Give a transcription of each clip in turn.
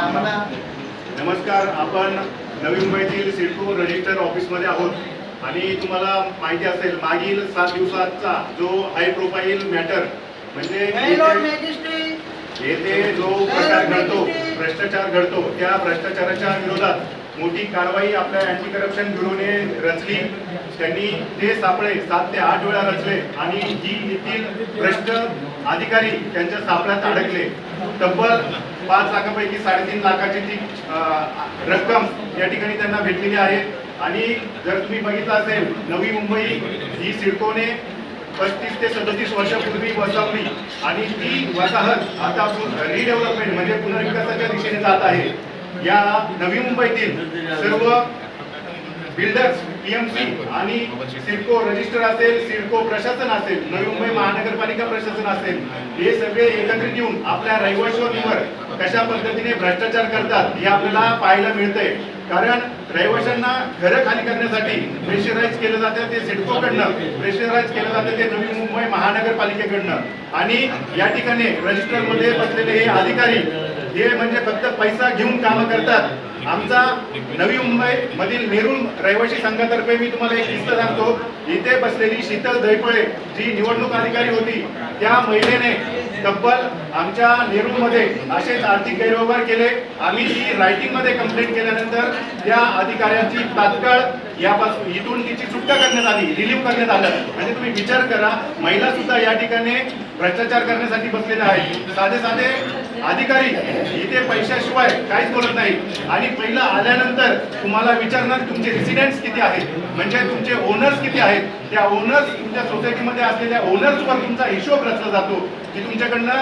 आम्हाला नमस्कार आपण नवी मुंबईतील सिडको रजिस्टर ऑफिसमध्ये आहोत. आणि तुम्हाला माहिती असेल मागील सात दिवसाचा जो हाय प्रोफाईल मॅटर म्हणजे येथे जो प्रकार घडतो भ्रष्टाचार घडतो त्या भ्रष्टाचाराच्या विरोधात मोठी कारवाई आपल्या अँटी करप्शन ब्युरोने रचली. त्यांनी ते सापळे सात ते आठ वेळा रचले. आणि जी येथील भ्रष्ट अधिकारी त्यांच्या सापळ्यात अडकले. तब्बल पाच लाखापैकी साडेतीन लाखाची ती रक्कम या ठिकाणी त्यांना भेटलेली आहे. आणि जर तुम्ही बघितलं असेल नवी मुंबई ही सिडकोने पस्तीस ते सदतीस वर्षापूर्वी वसवली. आणि ती वसाहत आता रिडेव्हलपमेंट म्हणजे पुनर्विकासाच्या दिशेने जात आहे. या नवी मुंबईतील सर्व बिल्डर्स पीएमसी आणि सिडको रजिस्टर असेल सिडको प्रशासन असेल नवी मुंबई महानगरपालिका प्रशासन असेल हे सगळे एकत्रित येऊन आपल्या रहिवाशांवर कशा पद्धतीने भ्रष्टाचार करतात हे आपल्याला पाहायला मिळतंय. कारण रहिवाशांना घरं खाली करण्यासाठी प्रेशराईज केलं जातं ते सिडकोकडनं प्रेशराईज केलं जातं ते नवी मुंबई महानगरपालिकेकडनं. आणि या ठिकाणी रजिस्टरमध्ये बसलेले हे अधिकारी हे म्हणजे फक्त पैसा घेऊन कामं करतात. आमचा नवी मुंबई मधील नेरूळ रहिवासी संघातर्फे मी तुम्हाला एक किस्सा सांगतो. इथे बसलेली शीतल दैपळे जी निवडणूक अधिकारी होती त्या महिलेने तब्बल आमच्या नेरूळमध्ये असेच आर्थिक गैरव्यवहार केले. आम्ही ती रायटिंगमध्ये कंप्लेंट केल्यानंतर त्या अधिकाऱ्यांची तात्काळ यापासून इथून तिची सुटका करण्यात आली रिलीव्ह करण्यात आलं. म्हणजे तुम्ही विचार करा महिला सुद्धा या ठिकाणी भ्रष्टाचार करण्यासाठी बसलेल्या आहेत. साधे साधे अधिकारी इथे पैशाशिवाय काहीच बोलत नाही. आणि पहिलं आल्यानंतर तुम्हाला विचारणार तुमचे रेसिडेंट्स किती आहेत? म्हणजे तुमचे ओनर्स किती आहेत? त्या ओनर्स तुमच्या सोसायटीमध्ये असलेल्या ओनर्सवर तुमचा हिशोब रचला जातो की तुमच्याकडनं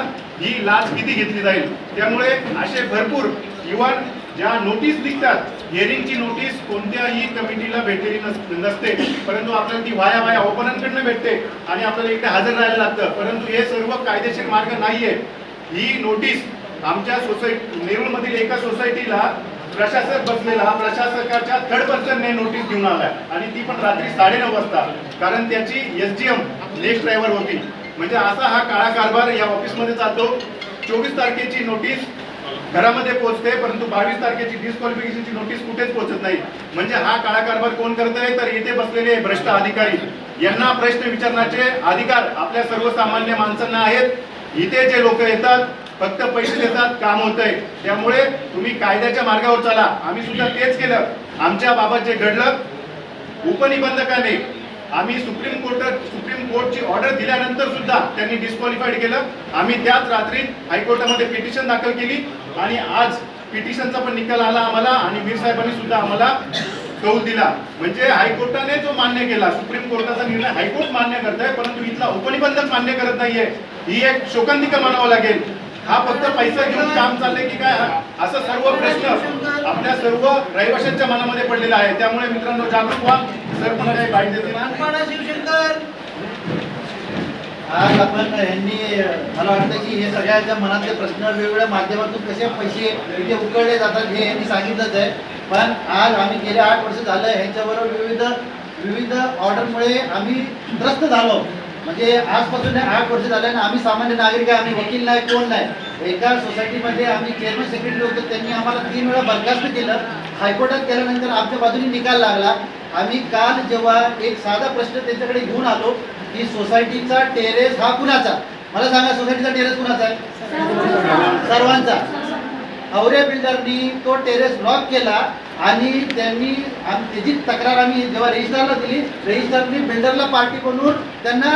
ही लाच किती घेतली जाईल. त्यामुळे असे भरपूर इव्हन ज्या नोटीस निघतात हिअरिंगची नोटीस कोणत्याही कमिटीला भेटलेली नस- नसते. परंतु आपल्याला ती वाया वाया ओपनांकडनं भेटते आणि आपल्याला इकडे हजर राहायला लागतं. परंतु हे सर्व कायदेशीर मार्ग नाहीये. ही नोटीस आमच्या सोसायटी नेरूळमधील एका सोसायटीला प्रशासक बसलेला प्रशासकाच्या थर्ड पर्सनने नोटीस घेऊन आला आणि ती पण रात्री साडेनऊ वाजता कारण त्याची S D M next driver होती. म्हणजे असा हा काळा कारभार या ऑफिसमध्ये चालतो. चोवीस तारखेची नोटीस घरामध्ये पोहोचते परंतु बावीस तारखेची डिस्क्वालिफिकेशनची नोटीस कुठेच पोहोचत नाही. म्हणजे हा काळा कारभार कोण करत आहे? तर इथे बसलेले भ्रष्ट अधिकारी. यांना प्रश्न विचारण्याचे अधिकार आपल्या सर्वसामान्य माणसांना आहेत. इथे जे लोक येतात फक्त पैसे देतात काम होत आहे त्यामुळे तुम्ही कायद्याच्या मार्गावर चाला. आम्ही सुद्धा तेच केलं. आमच्या बाबत जे घडलं उपनिबंधकाने आम्ही सुप्रीम कोर्ट सुप्रीम कोर्टची ऑर्डर दिल्यानंतर सुद्धा त्यांनी डिस्क्वालिफाईड केलं. आम्ही त्याच रात्री हायकोर्टामध्ये पिटिशन दाखल केली आणि आज पिटिशनचा पण निकाल आला आम्हाला आणि मीर साहेबांनी सुद्धा आम्हाला कौल दिला. म्हणजे हायकोर्टाने जो मान्य केला सुप्रीम कोर्टाचा निर्णय हायकोर्ट मान्य करत आहे परंतु इथला उपनिबंधक मान्य करत नाहीये. ही एक शोकांतिका मानावं लागेल. हा फक्त पैसा घेऊन काम चाललंय की काय? असं सर्व प्रश्न आपल्या सर्व रहिवाशांच्या मनामध्ये पडलेला आहे त्यामुळे मित्रांनो जागरूक व्हा. सर पण काही बाईट शिवशंकर! आज आपण यांनी मला वाटतं की हे सगळ्यांच्या मनातले प्रश्न वेगवेगळ्या माध्यमातून कसे पैसे इथे उकळले जातात हे यांनी सांगितलंच आहे. पण आज आम्ही गेले आठ वर्ष झालं ह्यांच्याबरोबर विविध विविध ऑर्डरमुळे आम्ही त्रस्त झालो. म्हणजे आजपासून आठ वर्ष झाले आणि आम्ही सामान्य नागरिक आहे आम्ही वकील नाही कोण नाही. एका सोसायटीमध्ये आम्ही चेअरमन सेक्रेटरी होतो त्यांनी आम्हाला तीन वेळा बरखास्त केलं. हायकोर्टात केल्यानंतर आमच्या बाजूने निकाल लागला. आम्ही काल जेव्हा एक साधा प्रश्न त्यांच्याकडे घेऊन आलो की सोसायटीचा टेरेस हा कुणाचा? मला सांगा सोसायटीचा टेरेस कुणाचा आहे? सर्वांचा. अवरे बिल्डरनी तो टेरेस ब्लॉक केला आणि त्यांनी त्याची तक्रार आम्ही जेव्हा रजिस्टरला दिली रजिस्टरनी बिल्डरला पार्टी बनवून त्यांना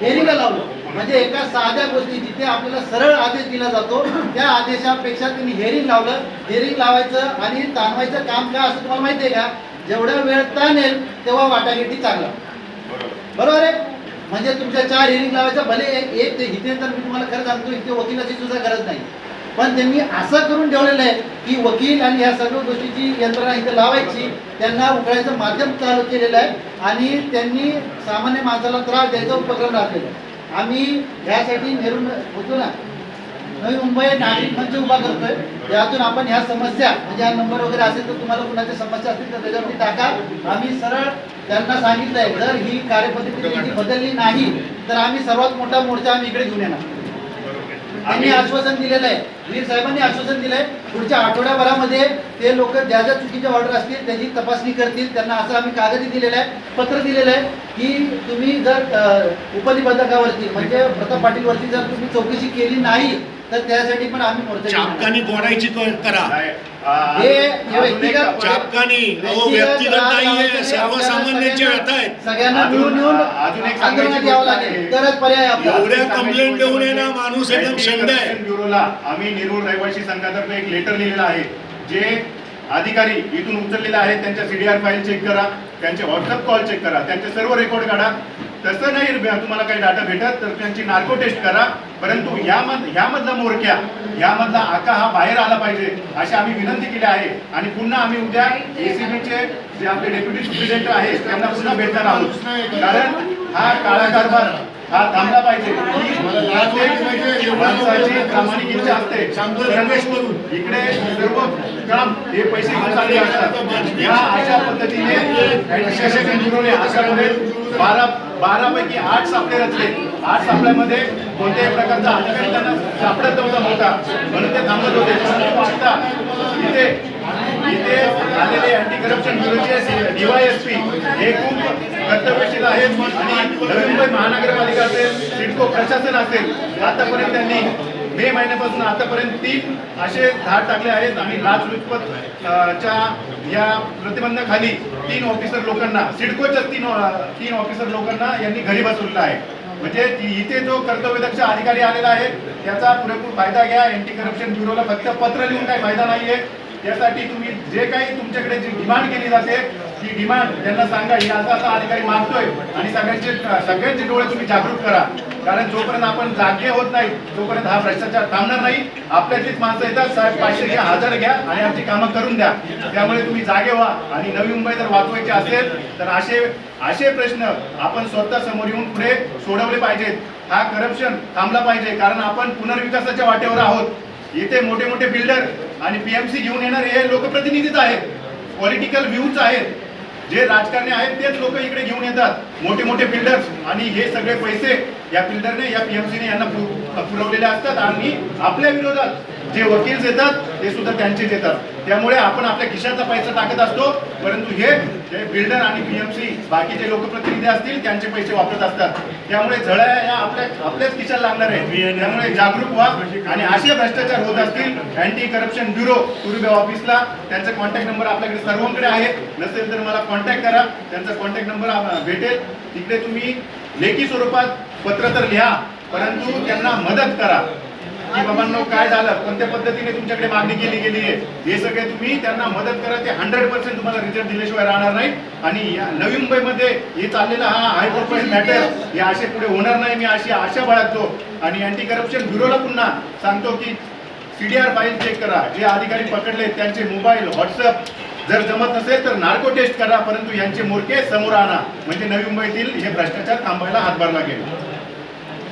हेरिंगला लावलं. म्हणजे एका साध्या गोष्टी जिथे आपल्याला सरळ आदेश दिला जातो त्या आदेशापेक्षा त्यांनी हेरिंग लावलं. हेरिंग लावायचं आणि ताणवायचं काम काय असं तुम्हाला माहिती आहे का? जेवढा वेळ ताणेल तेव्हा वाटाघेटी चांगला. बरोबर आहे? म्हणजे तुमच्या चार हिअरिंग लावायचं भले एक ते इथे तर मी तुम्हाला खरं सांगतो इथे वकिलाची सुद्धा गरज नाही. पण त्यांनी असं करून ठेवलेलं आहे की वकील आणि या सर्व गोष्टीची यंत्रणा इथे लावायची त्यांना उकळायचं माध्यम चालू केलेलं आहे आणि त्यांनी सामान्य माणसाला त्रास द्यायचा उपक्रम राखलेला आहे. आम्ही ह्यासाठी नेहरू होतो ना नवी मुंबई नागरिक मंच उभा करतोय. त्यातून आपण ह्या समस्या म्हणजे हा नंबर वगैरे असेल तर तुम्हाला कुणाच्या समस्या असतील तर त्याच्यावरती टाका. आम्ही सरळ त्यांना सांगितलंय जर ही कार्यपद्धती बदलली नाही तर आम्ही सर्वात मोठा मोर्चा आम्ही इकडे घेऊन येणार. आम्ही आश्वासन दिलेलं आहे. वीर साहेबांनी आश्वासन दिलंय. पुढच्या आठवड्याभरामध्ये ते लोक ज्या ज्या चुकीच्या ऑर्डर असतील त्याची तपासणी करतील. त्यांना असं आम्ही कागदही दिलेलं आहे पत्र दिलेलं आहे की तुम्ही जर उपनिबंधकावरती म्हणजे प्रताप पाटीलवरती जर तुम्ही चौकशी केली नाही तर त्यासाठी पण आम्ही मोर्चा. चापकानी बोलायची करा. हे व्यक्तिगत चापकानी व्यक्तिगत नाहीये सर्वसामान्यांचे व्यथा सगळ्यांना मिळून लागेल. तरच पर्याय एवढ्या कंप्लेंट देऊन आहे ना माणूस एकदम शंड आहे. ब्युरोला आम्ही निरूळ रहिवासी संघातर्फे एक लेटर लिहिलेलं आहे. जे अधिकारी इथून उचललेले आहेत त्यांच्या सीडीआर फाईल चेक करा त्यांचे व्हॉट्सअप कॉल चेक करा त्यांचे सर्व रेकॉर्ड काढा. तसं नाही तुम्हाला काही डाटा भेटत तर त्यांची नार्को टेस्ट करा. परंतु ह्यामध ह्यामधला मोरक्या ह्यामधला आका हा बाहेर आला पाहिजे अशी आम्ही विनंती केली आहे. आणि पुन्हा आम्ही उद्या एसीबीचे जे आपले डेप्युटी सुप्रिटेंडंट आहेत त्यांना पुन्हा भेटणार आहोत. कारण हा काळा कारभार हा थांबला पाहिजे. प्रत्येक माणसाची प्रामाणिक इच्छा असते. परंतु इकडे सर्व काम हे पैसे घेऊन असतात. या अशा पद्धतीने ब्युरोने आशामध्ये बारा बारा पैकी आठ सापळे रचले. आठ सापळ्यामध्ये कोणत्याही प्रकारचा अधिकारी त्यांना सापडत नव्हता मोठा. म्हणून ते थांबत होते. आता इथे इथे आलेले अँटी करप्शन ब्युरोचे डीवायएसपी हे खूप कर्तव्यशील आहेत. आणि नवी मुंबई महानगरपालिका असेल सिडको प्रशासन असेल आतापर्यंत त्यांनी मे महिन्यापासून आतापर्यंत तीन असे धाड टाकले आहेत. आणि लाचलुचपत च्या या प्रतिबंधाखाली तीन ऑफिसर लोकांना सिडकोच्या तीन तीन ऑफिसर लोकांना यांनी घरी बसवलेलं आहे. म्हणजे इथे जो कर्तव्यदक्ष अधिकारी आलेला आहे त्याचा पुरेपूर फायदा घ्या. अँटी करप्शन ब्युरोला फक्त पत्र लिहून काही फायदा नाहीये. त्यासाठी तुम्ही जे काही तुमच्याकडे जी डिमांड केली जाते ती डिमांड त्यांना सांगा. ही असा असा अधिकारी मागतोय आणि सगळ्यांचे सगळ्यांचे डोळे तुम्ही जागृत करा. कारण जोपर्यंत आपण जागे होत नाही तोपर्यंत हा भ्रष्टाचार थांबणार नाही. आपल्यातलीच माणसं येतात. साहेब पाचशे घ्या हजार घ्या आणि आमची कामं करून द्या. त्यामुळे तुम्ही जागे व्हा. आणि नवी मुंबई जर वाचवायची असेल तर असे असे प्रश्न आपण स्वतः समोर येऊन पुढे सोडवले पाहिजेत. हा करप्शन थांबला पाहिजे. कारण आपण पुनर्विकासाच्या वाटेवर आहोत. इथे मोठे मोठे बिल्डर आणि पीएमसी घेऊन येणारे हे लोकप्रतिनिधीच आहेत. पॉलिटिकल व्ह्यूज आहेत. जे राजकारणी आहेत तेच लोक इकडे घेऊन येतात. मोठे मोठे बिल्डर्स आणि हे सगळे पैसे या बिल्डरने या पीएमसीने यांना पुरवलेले असतात. आणि आपल्या विरोधात जे वकील येतात ते सुद्धा त्यांचेच येतात. त्यामुळे आपण आपल्या खिशातला पैसा टाकत असतो. परंतु हे बिल्डर आणि पीएमसी बाकीचे लोकप्रतिनिधी असतील त्यांचे पैसे वापरत असतात. त्यामुळे झळा या आपल्या आपल्याच खिशाला लागणार आहे त्यामुळे जागरूक व्हा आणि असे भ्रष्टाचार होत असतील अँटी करप्शन ब्युरो तुरुबे ऑफिसला त्यांचा कॉन्टॅक्ट नंबर आपल्याकडे सर्वांकडे आहे. नसेल तर मला कॉन्टॅक्ट करा. त्यांचा कॉन्टॅक्ट नंबर भेटेल. तिकडे तुम्ही लेखी स्वरूपात पत्र तर लिहा परंतु त्यांना मदत करा. की बाबांनो काय झालं? कोणत्या पद्धतीने तुमच्याकडे मागणी केली गेली आहे? हे सगळे तुम्ही त्यांना मदत करा. ते हंड्रेड पर्सेंट तुम्हाला रिझल्ट दिल्याशिवाय राहणार नाही आणि या नवी मुंबईमध्ये हे चाललेला हा हाय प्रोफाईल मॅटर हे असे पुढे होणार नाही. मी अशी आशा बाळगतो. आणि अँटी करप्शन ब्युरोला पुन्हा सांगतो की सीडीआर फाईल चेक करा. जे अधिकारी पकडले त्यांचे मोबाईल व्हॉट्सअप जर जमत नसेल तर नार्को टेस्ट करा. परंतु यांचे मोरके समोर आणा. म्हणजे नवी मुंबईतील हे भ्रष्टाचार थांबायला हातभार लागेल.